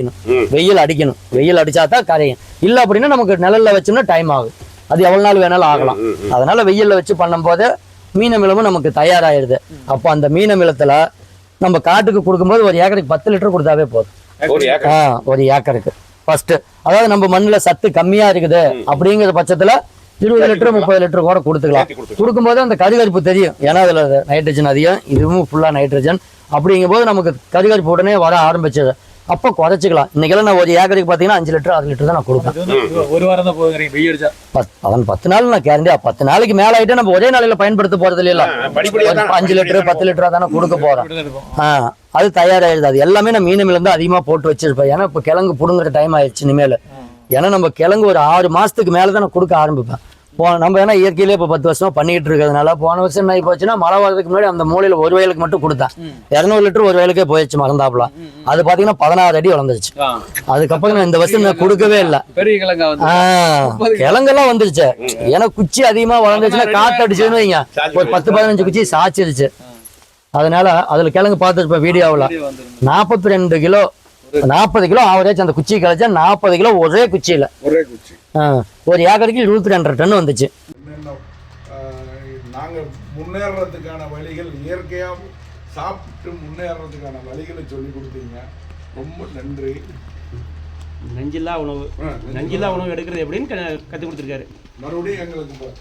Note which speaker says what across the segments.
Speaker 1: அடிக்கணும். வெயில் அடிக்கணும். வெயில் அடிச்சா தான் கரையும். இல்ல அப்படின்னா நமக்கு நிழல்ல வச்சோம்னா டைம் ஆகும். அது எவ்வளவு நாள் வேணாலும் ஆகலாம். அதனால வெயில்ல வச்சு பண்ணும்போது மீன் அமிலமும் நமக்கு தயாராகிடுது அப்போ அந்த மீன் அமிலத்துல நம்ம காட்டுக்கு கொடுக்கும்போது ஒரு ஏக்கருக்கு பத்து லிட்டர் கொடுத்தாவே போதும். ஆ ஒரு ஏக்கருக்கு. ஃபர்ஸ்ட் அதாவது நம்ம மண்ணுல சத்து கம்மியா இருக்குது அப்படிங்கிற பட்சத்துல இருபது லிட்டர் முப்பது லிட்டர் கூட கொடுத்துக்கலாம். கொடுக்கும்போது அந்த கருகருப்பு தெரியும். ஏன்னா அதுல நைட்ரஜன் அதிகம். இதுவும் ஃபுல்லா நைட்ரஜன் அப்படிங்கும்போது நமக்கு கருகருப்பு உடனே வர ஆரம்பிச்சது. அப்போ குறைச்சிக்கலாம். இன்னைக்கெல்லாம் நான் ஒரு ஏக்கருக்கு பார்த்தீங்கன்னா அஞ்சு லிட்டர் ஆறு லிட்டர் தான் நான் கொடுப்பேன்.
Speaker 2: ஒரு வாரம் தான் போகுங்கிறீங்க வெயில் அடிச்சா.
Speaker 1: அவன் பத்து நாள் நான் கேரண்டியா பத்து நாளைக்கு மேல ஆயிட்டு நம்ம ஒரே நாளையில பயன்படுத்த போறது இல்லையா அஞ்சு லிட்டர் பத்து லிட்டரா தானே கொடுக்க போறோம். அது தயாராகிடுது அது எல்லாமே நான் மீனமில் இருந்து அதிகமாக போட்டு வச்சிருப்பேன். ஏன்னா இப்போ கிழங்கு பிடுங்குற டைம் ஆயிடுச்சு இனிமேல். ஏன்னா நம்ம கிழங்கு ஒரு ஆறு மாசத்துக்கு மேலே தான் நான் கொடுக்க ஆரம்பிப்பேன். போ நம்ம ஏன்னா இயற்கையிலே இப்போ பத்து வருஷமா பண்ணிட்டு இருக்கிறதுனால போன வருஷம் என்ன போச்சுன்னா மழை வரதுக்கு முன்னாடி அந்த மூலையில ஒரு வயலுக்கு மட்டும் கொடுத்தேன். இரநூறு லிட்டர் ஒரு வயலுக்கே போயிடுச்சு மறந்தாப்புல. அது பார்த்தீங்கன்னா பதினாறு அடி வளர்ந்துருச்சு. அதுக்கப்புறம் இந்த வருஷம் நான் கொடுக்கவே இல்லை. கிழங்கெல்லாம் வந்துருச்சு. ஏன்னா குச்சி அதிகமா வளர்ந்துச்சுன்னா காத்து அடிச்சுன்னு வைங்க. ஒரு பத்து பதினஞ்சு குச்சி சாச்சிருச்சு அதனால அதுல கிழங்கு பார்த்துருப்பேன் வீடியோவில். நாற்பத்தி ரெண்டு கிலோ நாற்பது கிலோ ஆவரேஜ் அந்த குச்சி கழிச்சா நாற்பது கிலோ ஒரே குச்சியில.
Speaker 3: ஒரே குச்சி.
Speaker 1: ஒரு ஏக்கருக்கு இருபத்தி ரெண்டரை டன் வந்துச்சு.
Speaker 3: நாங்கள் முன்னேறதுக்கான வழிகள் இயற்கையாக சாப்பிட்டு முன்னேறதுக்கான வழிகளை சொல்லி கொடுத்தீங்க. ரொம்ப நன்றி.
Speaker 4: நஞ்சில்லா உணவு நஞ்சில்லா உணவு. எடுக்கிறது எப்படின்னு க- கத்துக் கொடுத்துருக்காரு.
Speaker 3: மறுபடியும் எங்களுக்கு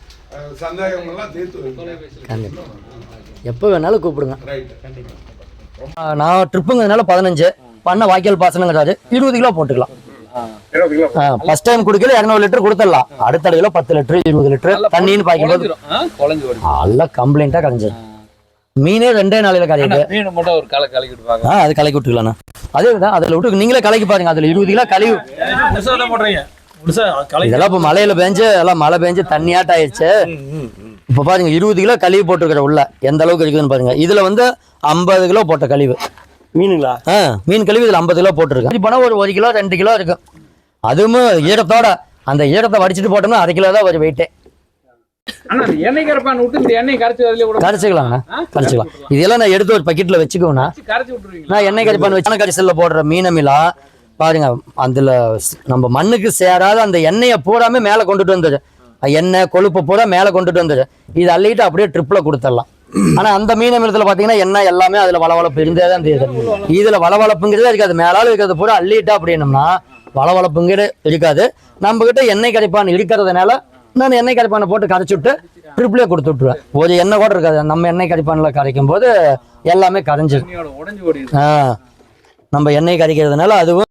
Speaker 3: சந்தேகங்கள்லாம் தீர்த்து
Speaker 1: எப்போ வேணாலும் கூப்பிடுங்க. நான் ட்ரிப்புங்கிறதுனால பதினஞ்சு. பண்ண வாய்க்கால் பாசனங்கிறாரு இருபது கிலோ போட்டுக்கலாம். ஃபர்ஸ்ட் டைம் குடிக்கல இரநூறு லிட்டர் கொடுத்துடலாம். அடுத்த தடவை பத்து லிட்டர் இருபது லிட்டர் தண்ணின்னு பாய்க்கும்போது. எல்லாம் கம்ப்ளைண்டா கரைஞ்சது மீனே ரெண்டே நாளையில கரையுது
Speaker 2: மீன் மட்டும் ஒரு காலை கலக்கி விட்டுப்பாங்க
Speaker 1: அது கலக்கி விட்டுக்கலாண்ணா. அதே தான் அதில் விட்டு நீங்களே கலக்கி பாருங்க அதில் இருபது கிலோ கழுவி. இதெல்லாம் இப்போ மலையில பேஞ்சு எல்லாம் மழை பேஞ்சு தண்ணியாட்ட ஆயிடுச்சு. இப்போ பாருங்க இருபது கிலோ கழிவு போட்டுருக்கிற உள்ள. எந்த அளவுக்கு இருக்குதுன்னு பாருங்க. இதுல வந்து ஐம்பது கிலோ போட்ட கழிவு.
Speaker 4: மீனுங்களா?
Speaker 1: ஆ மீன் கழிவு இதுல ஐம்பது கிலோ போட்டிருக்கு இது போனால் ஒரு ஒரு கிலோ ரெண்டு கிலோ இருக்கும் அதுவும் ஈரத்தோட அந்த ஈரத்தை வடிச்சிட்டு போட்டோம்னா அரை கிலோ தான் ஒரு வெயிட்டே
Speaker 2: எண்ணெய் கரைப்பான் விட்டு இந்த எண்ணெய் கரைச்சி அதுலயே கூட
Speaker 1: கரைச்சிக்கலாங்கண்ணா கரைச்சிக்கலாம். இதெல்லாம் நான் எடுத்து ஒரு பக்கெட்ல வச்சுக்குவேண்ணா.
Speaker 2: கரைச்சி
Speaker 1: நான் எண்ணெய் கறிப்பான் வச்சு கரிசல்ல போடுற மீனமிலா பாருங்க அதுல நம்ம மண்ணுக்கு சேராத அந்த எண்ணெயை பூராமே மேல கொண்டுட்டு வந்தது எண்ணெய் கொழுப்பு பூரா மேல கொண்டுட்டு வந்தது இது அள்ளிட்டு அப்படியே ட்ரிப்ல கொடுத்துடலாம். ஆனா அந்த மீன் அமிலத்துல பாத்தீங்கன்னா எண்ணெய் எல்லாமே அதுல வளவளப்பு இருந்தே தான் தெரியுது இதுல வளவளப்புங்கிறதே இருக்காது. மேலால இருக்கிறது பூரா அள்ளிட்டா அப்படின்னம்னா வளவளப்புங்கிறது இருக்காது. நம்ம கிட்ட எண்ணெய் கரைப்பான் இருக்கிறதுனால நான் எண்ணெய் கரைப்பானை போட்டு கரைச்சு விட்டு ட்ரிப்ளே கொடுத்து விட்டுருவேன். ஒரு எண்ணெய் கூட இருக்காது. நம்ம எண்ணெய் கரைப்பான்ல கரைக்கும் போது எல்லாமே கரைஞ்சிடும் நம்ம எண்ணெய் கரைக்கிறதுனால அதுவும்